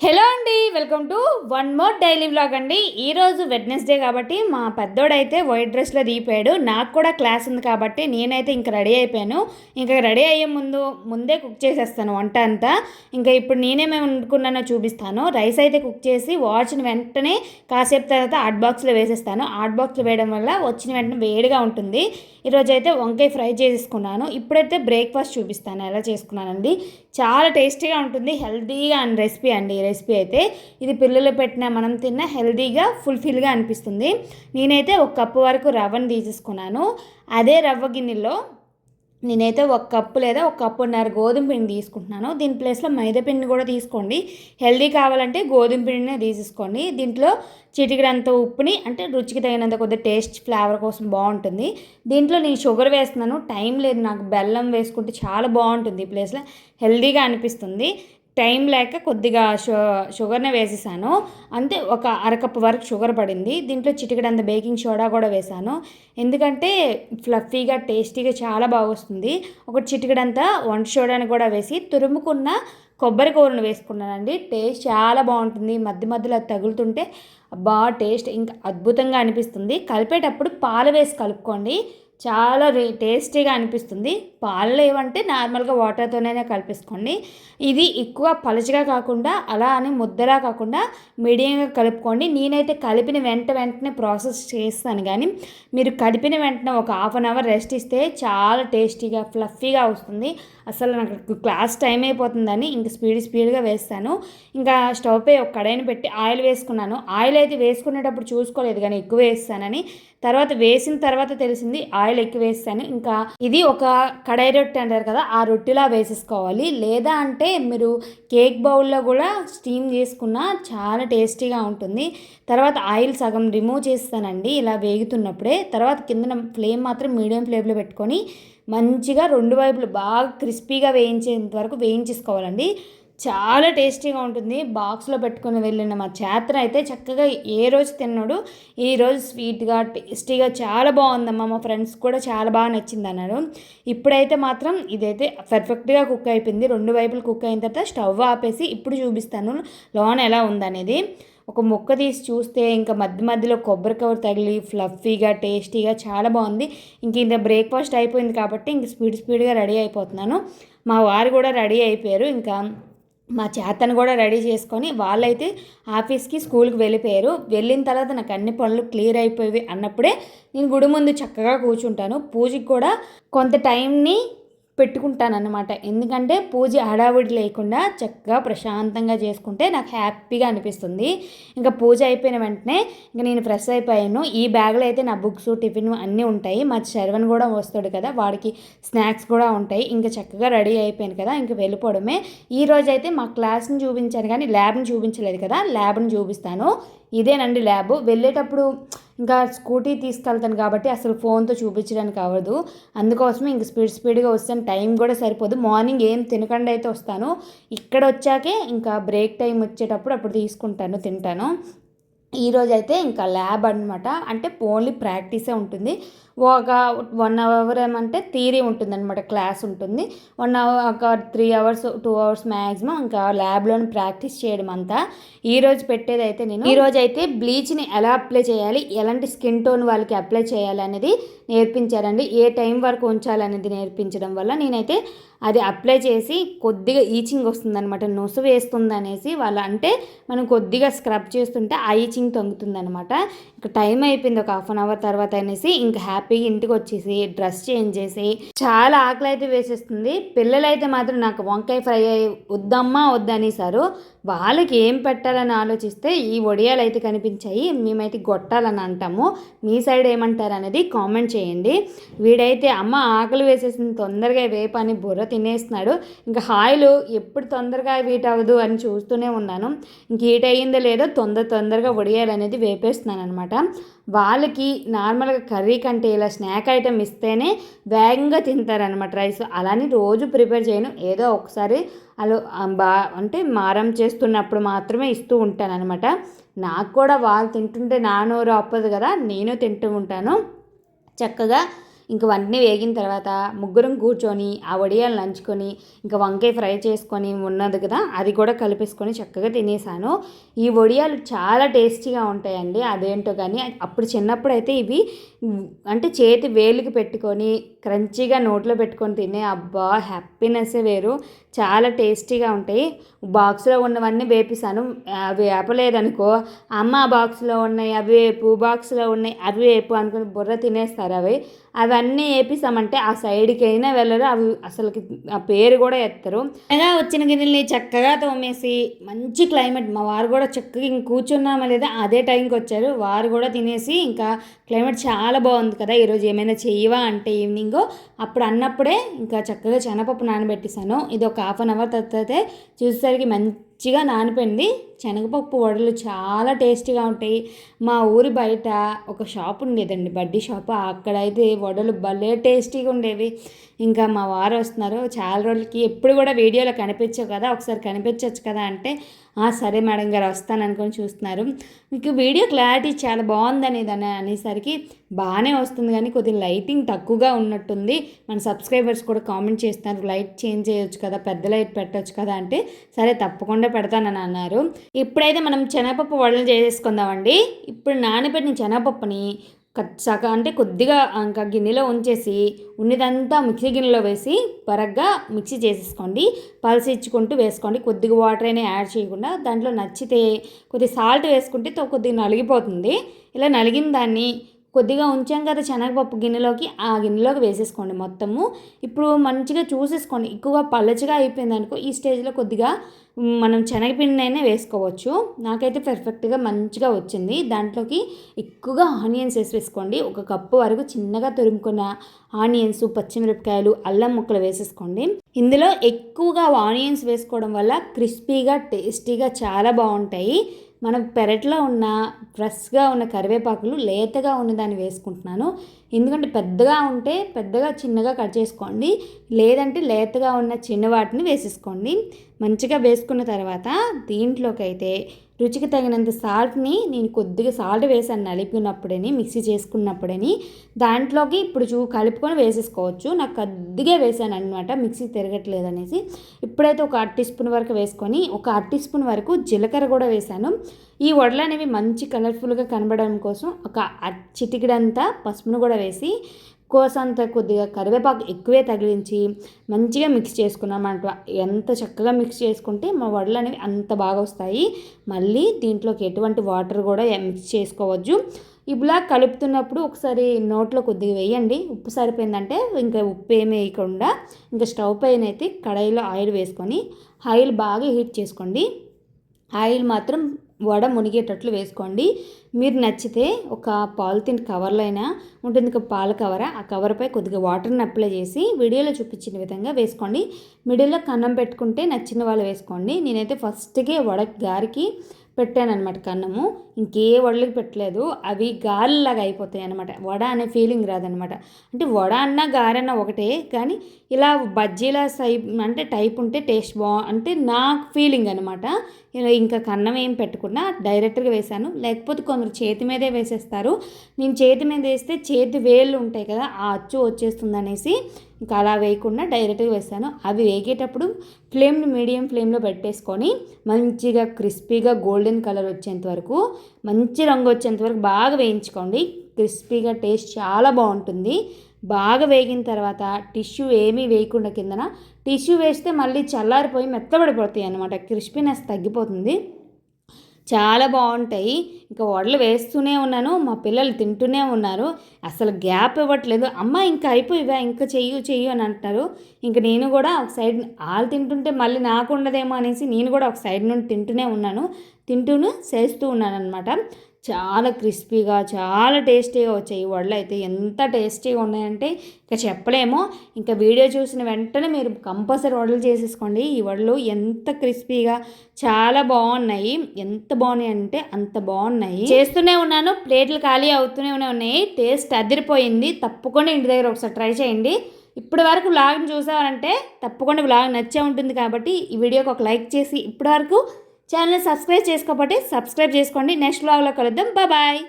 Hello అండి welcome to one more daily vlog అండి. ఈరోజు వెడ్నెస్డే కాబట్టి మా పెద్దోడైతే వైట్ డ్రెస్లో దిగిపోయాడు. నాకు కూడా క్లాస్ ఉంది కాబట్టి నేనైతే ఇంకా రెడీ అయిపోయాను. ఇంకా రెడీ అయ్యే ముందు ముందే కుక్ చేసేస్తాను వంట అంతా. ఇంకా ఇప్పుడు నేనేమేమి వండుకున్నానో చూపిస్తాను. రైస్ అయితే కుక్ చేసి వాచ్ని వెంటనే కాసేపు తర్వాత హాట్ బాక్స్లో వేసేస్తాను. హాట్ బాక్స్లో వేయడం వల్ల వచ్చిన వెంటనే వేడిగా ఉంటుంది. ఈరోజు అయితే వంకాయ ఫ్రై చేసుకున్నాను ఇప్పుడైతే బ్రేక్ఫాస్ట్ చూపిస్తాను. ఎలా చేసుకున్నానండి. చాలా టేస్టీగా ఉంటుంది. హెల్తీగా అండ్ రెసిపీ అండి ఈ రెసిపీ అయితే. ఇది పిల్లలు పెట్టిన మనం తిన్న హెల్దీగా ఫుల్ఫిల్గా అనిపిస్తుంది. నేనైతే ఒక కప్పు వరకు రవ్వను తీసేసుకున్నాను. అదే రవ్వ గిన్నెలో నేనైతే ఒక కప్పు లేదా ఒక కప్పున్నర గోధుమ పిండి తీసుకుంటున్నాను. దీని ప్లేస్లో మైదా పిండి కూడా తీసుకోండి. హెల్దీ కావాలంటే గోధుమ పిండినే తీసేసుకోండి. దీంట్లో చిటికడంత ఉప్పుని అంటే రుచికి తగినంత కొద్దిగా టేస్ట్ ఫ్లేవర్ కోసం బాగుంటుంది. దీంట్లో నేను షుగర్ వేస్తున్నాను. టైం లేదు. నాకు బెల్లం వేసుకుంటే చాలా బాగుంటుంది ఈ ప్లేస్లో. హెల్దీగా అనిపిస్తుంది. టైం లేక కొద్దిగా షు షుగర్నే వేసేసాను. అంతే ఒక అరకప్పు వరకు షుగర్ పడింది. దీంట్లో చిటికడంత బేకింగ్ సోడా కూడా వేసాను. ఎందుకంటే ఫ్లఫీగా టేస్టీగా చాలా బాగా వస్తుంది ఒక చిటికడంతా వంట సోడాని కూడా వేసి తురుముకున్న కొబ్బరి కూరను వేసుకున్నానండి. టేస్ట్ చాలా బాగుంటుంది. మధ్య మధ్యలో అది తగులుతుంటే బాగా టేస్ట్ ఇంకా అద్భుతంగా అనిపిస్తుంది. కలిపేటప్పుడు పాలు వేసి కలుపుకోండి. చాలా రే టేస్టీగా అనిపిస్తుంది. పాలు లేవంటే నార్మల్గా వాటర్తోనే కలిపేసుకోండి. ఇది ఎక్కువ పలచగా కాకుండా అలా అని ముద్దలా కాకుండా మీడియంగా కలుపుకోండి. నేనైతే కలిపిన వెంట వెంటనే ప్రాసెస్ చేస్తాను కానీ మీరు కలిపిన వెంటనే ఒక హాఫ్ అన్ అవర్ రెస్ట్ ఇస్తే చాలా టేస్టీగా ఫ్లఫీగా వస్తుంది. అసలు నాకు క్లాస్ టైం అయిపోతుందని ఇంకా స్పీడ్ స్పీడ్గా వేస్తాను. ఇంకా స్టవ్ పై ఒక కడాయిని పెట్టి ఆయిల్ వేసుకున్నాను. ఆయిల్ అయితే వేసుకునేటప్పుడు చూసుకోలేదు కానీ ఎక్కువ వేస్తానని. తర్వాత వేసిన తర్వాత తెలిసింది ఆయిల్ ఎక్కువ వేస్తాను. ఇంకా ఇది ఒక కడాయి రొట్టె అంటారు కదా ఆ రొట్టెలా వేసేసుకోవాలి. లేదా అంటే మీరు కేక్ బౌల్లో కూడా స్టీమ్ చేసుకున్న చాలా టేస్టీగా ఉంటుంది. తర్వాత ఆయిల్ సగం రిమూవ్ చేస్తానండి ఇలా వేగుతున్నప్పుడే. తర్వాత కింద ఫ్లేమ్ మాత్రం మీడియం ఫ్లేమ్లో పెట్టుకొని మంచిగా రెండు వైపులు బాగా క్రిస్పీగా వేయించేంత వరకు వేయించేసుకోవాలండి. చాలా టేస్టీగా ఉంటుంది. బాక్స్లో పెట్టుకుని వెళ్ళిన మా చేతన అయితే చక్కగా ఏ రోజు తిన్నాడు ఈ రోజు స్వీట్గా టేస్టీగా చాలా బాగుందమ్మా. మా ఫ్రెండ్స్ కూడా చాలా బాగా నచ్చింది అన్నారు. ఇప్పుడైతే మాత్రం ఇదైతే పర్ఫెక్ట్గా కుక్ అయిపోయింది. రెండు వైపులు కుక్ అయిన తర్వాత స్టవ్ ఆపేసి ఇప్పుడు చూపిస్తాను లోన్ ఎలా ఉందనేది. ఒక ముక్క తీసి చూస్తే ఇంకా మధ్య మధ్యలో కొబ్బరి కవర్ తగిలి ఫ్లఫీగా టేస్టీగా చాలా బాగుంది. ఇంక ఇంత బ్రేక్ఫాస్ట్ అయిపోయింది కాబట్టి ఇంక స్పీడ్ స్పీడ్గా రెడీ అయిపోతున్నాను. మా వారు కూడా రెడీ అయిపోయారు. ఇంకా మా చేతను కూడా రెడీ చేసుకొని వాళ్ళైతే ఆఫీస్కి స్కూల్కి వెళ్ళిపోయారు. వెళ్ళిన తర్వాత నాకు అన్ని పనులు క్లియర్ అయిపోయి అన్నప్పుడే నేను గుడి ముందు చక్కగా కూర్చుంటాను. పూజకి కూడా కొంత టైంని పెట్టుకుంటానన్నమాట. ఎందుకంటే పూజ హడావుడి లేకుండా చక్కగా ప్రశాంతంగా చేసుకుంటే నాకు హ్యాపీగా అనిపిస్తుంది. ఇంకా పూజ అయిపోయిన వెంటనే ఇంకా నేను ఫ్రెష్ అయిపోయాను. ఈ బ్యాగ్లో అయితే నా బుక్స్ టిఫిన్ అన్నీ ఉంటాయి. మా శర్వన్ కూడా వస్తాడు కదా వాడికి స్నాక్స్ కూడా ఉంటాయి. ఇంకా చక్కగా రెడీ అయిపోయాను కదా ఇంకా వెళ్ళిపోవడమే. ఈ రోజు అయితే మా క్లాస్ని చూపించాను కానీ ల్యాబ్ని చూపించలేదు కదా ల్యాబ్ని చూపిస్తాను. ఇదేనండి ల్యాబ్. వెళ్ళేటప్పుడు ఇంకా స్కూటీ తీసుకెళ్తాను కాబట్టి అసలు ఫోన్తో చూపించడానికి అవ్వదు. అందుకోసమే ఇంక స్పీడ్ స్పీడ్గా వస్తాను. టైం కూడా సరిపోదు. మార్నింగ్ ఏం తినకుండా అయితే వస్తాను. ఇక్కడ వచ్చాకే ఇంకా బ్రేక్ టైం వచ్చేటప్పుడు అప్పుడు తీసుకుంటాను తింటాను. ఈరోజు అయితే ఇంకా ల్యాబ్ అనమాట అంటే ఓన్లీ ప్రాక్టీసే ఉంటుంది. ఒక వన్ అవర్ ఏమంటే థీరీ ఉంటుంది అనమాట క్లాస్ ఉంటుంది. వన్ అవర్ ఒక three hours two hours maximum ఇంకా ల్యాబ్లో ప్రాక్టీస్ చేయడం అంతా. ఈరోజు పెట్టేది అయితే నేను ఈరోజు అయితే బ్లీచ్ని ఎలా అప్లై చేయాలి ఎలాంటి స్కిన్ టోన్ వాళ్ళకి అప్లై చేయాలి అనేది నేర్పించారండి. ఏ టైం వరకు ఉంచాలనేది నేర్పించడం వల్ల నేనైతే అది అప్లై చేసి కొద్దిగా ఈచింగ్ వస్తుందనమాట నొసు వేస్తుంది అనేసి వాళ్ళ అంటే మనం కొద్దిగా స్క్రబ్ చేస్తుంటే ఆ ఈచింగ్ తొంగుతుందనమాట ఇంకా టైం అయిపోయింది ఒక హాఫ్ అన్ అవర్ తర్వాత అనేసి ఇంకా హ్యాపీ హ్యాపీగా ఇంటికి వచ్చేసి డ్రెస్ చేంజ్ చేసి చాలా ఆకలి అయితే వేసేస్తుంది. పిల్లలైతే మాత్రం నాకు వంకాయ ఫ్రై వద్దమ్మా వద్దనేసారు. వాళ్ళకి ఏం పెట్టాలని ఆలోచిస్తే ఈ వడియాలు అయితే కనిపించాయి. మేమైతే గొట్టాలని అంటాము. మీ సైడ్ ఏమంటారు అనేది కామెంట్ చేయండి. వీడైతే అమ్మ ఆకలి వేసేసింది తొందరగా వేపని బుర్ర తినేస్తున్నాడు. ఇంకా హాయిలు ఎప్పుడు తొందరగా వీట్ అవ్వదు అని చూస్తూనే ఉన్నాను. ఇంక హీట్ అయ్యిందో లేదో తొందర తొందరగా వడియాలు అనేది వేపేస్తున్నాను అనమాట వాళ్ళకి నార్మల్గా కర్రీ కంటే ఇలా స్నాక్ ఐటెం ఇస్తేనే వేగంగా తింటారనమాట రైస్. అలానే రోజు ప్రిపేర్ చేయను. ఏదో ఒకసారి అలా బా అంటే మారం చేస్తున్నప్పుడు మాత్రమే ఇస్తూ ఉంటాను అనమాట నాకు కూడా వాళ్ళు తింటుంటే నా నోరు అప్పదు కదా నేను తింటూ ఉంటాను. చక్కగా ఇంక వంటనే వేగిన తర్వాత ముగ్గురం కూర్చొని ఆ వడియాలు నంచుకొని ఇంకా వంకాయ ఫ్రై చేసుకొని ఉన్నది కదా అది కూడా కలిపేసుకొని చక్కగా తినేసాను. ఈ వడియాలు చాలా టేస్టీగా ఉంటాయండి అదేంటో కానీ అప్పుడు చిన్నప్పుడు అయితే ఇవి అంటే చేతి వేలికి పెట్టుకొని క్రంచీగా నోట్లో పెట్టుకొని తినే అబ్బా హ్యాపీనెస్ వేరు. చాలా టేస్టీగా ఉంటాయి. బాక్స్లో ఉన్నవన్నీ వేపిస్తాను. అవి వేపలేదనుకో అమ్మ బాక్స్లో ఉన్నాయి అవి వేపు బాక్స్లో ఉన్నాయి అవి వేపు అనుకుని బుర్ర తినేస్తారు అవి. అవన్నీ వేపిస్తామంటే ఆ సైడ్కి అయినా వెళ్ళరు. అవి అసలుకి ఆ పేరు కూడా ఎత్తరు. అలా వచ్చిన గిన్నెల్ని చక్కగా తోమేసి మంచి క్లైమేట్. మా వారు కూడా చక్కగా ఇంక కూర్చున్నామా లేదా అదే టైంకి వచ్చారు. వారు కూడా తినేసి ఇంకా క్లైమేట్ చాలా బాగుంది కదా. ఈరోజు ఏమైనా చేయవా అంటే ఈవినింగ్. అప్పుడు అన్నప్పుడే ఇంకా చక్కగా శనపప్పు నానబెట్టేశాను ఇది ఒక ఒక హాఫ్ అన్ అవర్ తర్వాత చూసేసరికి మంచిగా నానిపోయింది. శనగపప్పు వడలు చాలా టేస్టీగా ఉంటాయి. మా ఊరి బయట ఒక షాప్ ఉండేదండి బడ్డీ షాప్. అక్కడైతే వడలు భలే టేస్టీగా ఉండేవి. ఇంకా మా వారు వస్తున్నారు. చాలా రోజులకి ఎప్పుడు కూడా వీడియోలో కనిపించవు కదా ఒకసారి కనిపించవచ్చు కదా అంటే సరే మేడం గారు వస్తాను అనుకొని చూస్తున్నారు. మీకు వీడియో క్లారిటీ చాలా బాగుందని దాని అనేసరికి బాగానే వస్తుంది కానీ కొద్దిగా లైటింగ్ తక్కువగా ఉన్నట్టుంది. మన సబ్స్క్రైబర్స్ కూడా కామెంట్ చేస్తున్నారు లైట్ చేంజ్ చేయొచ్చు కదా పెద్ద లైట్ పెట్టవచ్చు కదా అంటే సరే తప్పకుండా పెడతానని అన్నారు. ఇప్పుడైతే మనం శనగపప్పు వడలు చేసేసుకుందామండి. ఇప్పుడు నానబెట్టిన శనగపప్పుని సగ అంటే కొద్దిగా ఇంకా గిన్నెలో ఉంచేసి ఉన్నదంతా మిక్సీ గిన్నెలో వేసి పరగ్గా మిక్సీ చేసేసుకోండి. పల్స్ ఇచ్చుకుంటూ వేసుకోండి. కొద్దిగా వాటర్ అయినా యాడ్ చేయకుండా దాంట్లో నచ్చితే కొద్దిగా సాల్ట్ వేసుకుంటే కొద్దిగా నలిగిపోతుంది. ఇలా నలిగిన దాన్ని కొద్దిగా ఉంచాం కదా శనగపప్పు గిన్నెలోకి ఆ గిన్నెలోకి వేసేసుకోండి మొత్తము. ఇప్పుడు మంచిగా చూసేసుకోండి. ఎక్కువగా పల్లచిగా అయిపోయింది అనుకో ఈ స్టేజ్లో కొద్దిగా మనం శనగపిండి అయినా వేసుకోవచ్చు. నాకైతే పర్ఫెక్ట్గా మంచిగా వచ్చింది. దాంట్లోకి ఎక్కువగా ఆనియన్స్ వేసి వేసుకోండి. ఒక కప్పు వరకు చిన్నగా తురుముకున్న ఆనియన్స్ పచ్చిమిరపకాయలు అల్లం ముక్కలు వేసేసుకోండి. ఇందులో ఎక్కువగా ఆనియన్స్ వేసుకోవడం వల్ల క్రిస్పీగా టేస్టీగా చాలా బాగుంటాయి. మనం పెరట్లో ఉన్న ఫ్రెష్గా ఉన్న కరివేపాకులు లేతగా ఉన్నదాన్ని వేసుకుంటున్నాను. ఎందుకంటే పెద్దగా ఉంటే పెద్దగా చిన్నగా కట్ చేసుకోండి. లేదంటే లేతగా ఉన్న చిన్న వాటిని వేసేసుకోండి. మంచిగా వేసుకున్న తర్వాత దీంట్లోకి అయితే రుచికి తగినంత సాల్ట్ని నేను కొద్దిగా సాల్ట్ వేసాను నలిపినప్పుడని మిక్సీ చేసుకున్నప్పుడని. దాంట్లోకి ఇప్పుడు చూ కలుపుకొని వేసేసుకోవచ్చు. నాకు కొద్దిగా వేసాను అనమాట మిక్సీ తిరగట్లేదు అనేసి ఇప్పుడైతే ఒక అర టీ స్పూన్ వరకు వేసుకొని ఒక అర టీ స్పూన్ వరకు జీలకర్ర కూడా వేసాను. ఈ వడలు అనేవి మంచి కలర్ఫుల్గా కనబడడం కోసం ఒక చిటికిడంతా పసుపును కూడా వేసి కోసంత కొద్దిగా కరివేపాకు ఎక్కువే తగిలించి మంచిగా మిక్స్ చేసుకున్నామంట ఎంత చక్కగా మిక్స్ చేసుకుంటే మా వడలు అనేవి అంత బాగా వస్తాయి. మళ్ళీ దీంట్లోకి ఎటువంటి వాటర్ కూడా మిక్స్ చేసుకోవచ్చు ఇలా కలుపుతున్నప్పుడు ఒకసారి నోట్లో కొద్దిగా వేయండి. ఉప్పు సరిపోయిందంటే ఇంకా ఉప్పు ఏమి వేయకుండా ఇంకా స్టవ్ పైన అయితే కడాయిలో ఆయిల్ వేసుకొని ఆయిల్ బాగా హీట్ చేసుకోండి. ఆయిల్ మాత్రం వడ మునిగేటట్లు వేసుకోండి. మీరు నచ్చితే ఒక పాలిథిన్ కవర్లో అయినా ఉంటుంది పాల కవర్ ఆ కవర్పై కొద్దిగా వాటర్ని అప్లై చేసి వీడియోలో చూపించిన విధంగా వేసుకోండి. మిడిల్లో కన్నం పెట్టుకుంటే నచ్చిన వాళ్ళు వేసుకోండి. నేనైతే ఫస్ట్కే వడ గారికి పెట్టానమాట కన్నము. ఇంకే వడలకి పెట్టలేదు. అవి గాలిలాగా అయిపోతాయి అనమాట వడ అనే ఫీలింగ్ రాదనమాట అంటే వడ అన్న గారన్న ఒకటే కానీ ఇలా బజ్జీలా సై అంటే టైప్ ఉంటే టేస్ట్ బా అంటే నాకు ఫీలింగ్ అనమాట ఇంకా కన్నం ఏం పెట్టకుండా డైరెక్ట్గా వేసాను లేకపోతే కొందరు చేతి మీదే వేసేస్తారు. నేను చేతి మీద వేస్తే చేతి వేళ్ళు ఉంటాయి కదా ఆ అచ్చు వచ్చేస్తుంది అనేసి ఇంకా అలా వేయకుండా డైరెక్ట్గా వేస్తాను. అవి వేగేటప్పుడు ఫ్లేమ్ని మీడియం ఫ్లేమ్లో పెట్టేసుకొని మంచిగా క్రిస్పీగా గోల్డెన్ కలర్ వచ్చేంత వరకు మంచి రంగు వచ్చేంత వరకు బాగా వేయించుకోండి. క్రిస్పీగా టేస్ట్ చాలా బాగుంటుంది. బాగా వేగిన తర్వాత టిష్యూ ఏమీ వేయకుండా కిందన టిష్యూ వేస్తే మళ్ళీ చల్లారిపోయి మెత్తబడిపోతాయి అనమాట క్రిస్పీనెస్ తగ్గిపోతుంది. చాలా బాగుంటాయి. ఇంకా వడలు వేస్తూనే ఉన్నాను. మా పిల్లలు తింటూనే ఉన్నారు. అసలు గ్యాప్ ఇవ్వట్లేదు. అమ్మ ఇంకా అయిపోయివా? ఇంకా చెయ్యు చెయ్యు అని అంటారు ఇంకా నేను కూడా ఒక సైడ్ వాళ్ళు తింటుంటే మళ్ళీ నాకు ఉండదేమో అనేసి నేను కూడా ఒక సైడ్ నుండి తింటూనే ఉన్నాను. తింటూను చేస్తూ ఉన్నాను అనమాట చాలా క్రిస్పీగా చాలా టేస్టీగా వచ్చాయి. ఈ వడలు అయితే ఎంత టేస్టీగా ఉన్నాయంటే ఇంకా చెప్పలేము. ఇంకా వీడియో చూసిన వెంటనే మీరు కంపల్సరీ వడలు చేసేసుకోండి. ఈ వడలు ఎంత క్రిస్పీగా చాలా బాగున్నాయి. ఎంత బాగున్నాయి అంటే అంత బాగున్నాయి. చేస్తూనే ఉన్నాను ప్లేట్లు ఖాళీ అవుతూనే ఉన్నాయి. టేస్ట్ అదిరిపోయింది. తప్పకుండా ఇంటి దగ్గర ఒకసారి ట్రై చేయండి. ఇప్పటి వరకు వ్లాగ్ని చూసారంటే తప్పకుండా వ్లాగ్ నచ్చే ఉంటుంది కాబట్టి ఈ వీడియోకి ఒక లైక్ చేసి ఇప్పటి వరకు ఛానల్ సబ్స్క్రైబ్ చేసుకోకపోతే సబ్స్క్రైబ్ చేసుకోండి. నెక్స్ట్ బ్లాగ్లో కలుద్దాం. బాయ్.